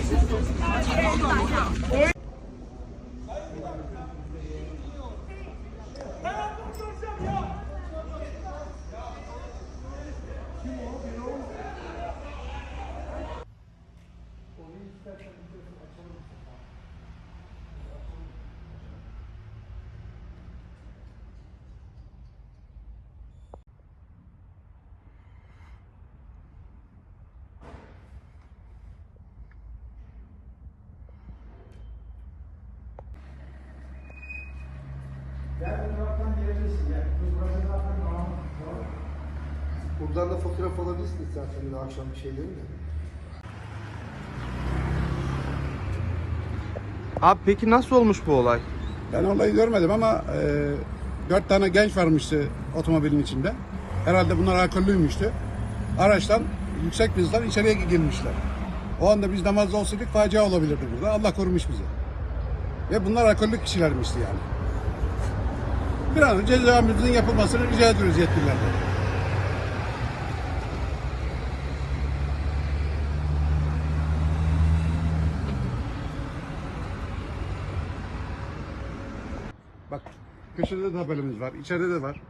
是是是，打枪。来，我上。来，我上。来，我上。Buradan da fotoğraf alabilirsiniz zaten bir akşam bir şeyleri de. Abi peki nasıl olmuş bu olay? Ben olayı görmedim ama e, dört tane genç varmıştı otomobilin içinde. Herhalde bunlar alkollüymüştü. Araçtan yüksek hızdan içeriye girmişler. O anda biz namazda olsaydık facia olabilirdi burada. Allah korumuş bizi. Ve bunlar alkollü kişilermişti yani bir an önce camimizin yapılmasını rica ediyoruz yetkililerden. Bak köşede de haberimiz var, içeride de var.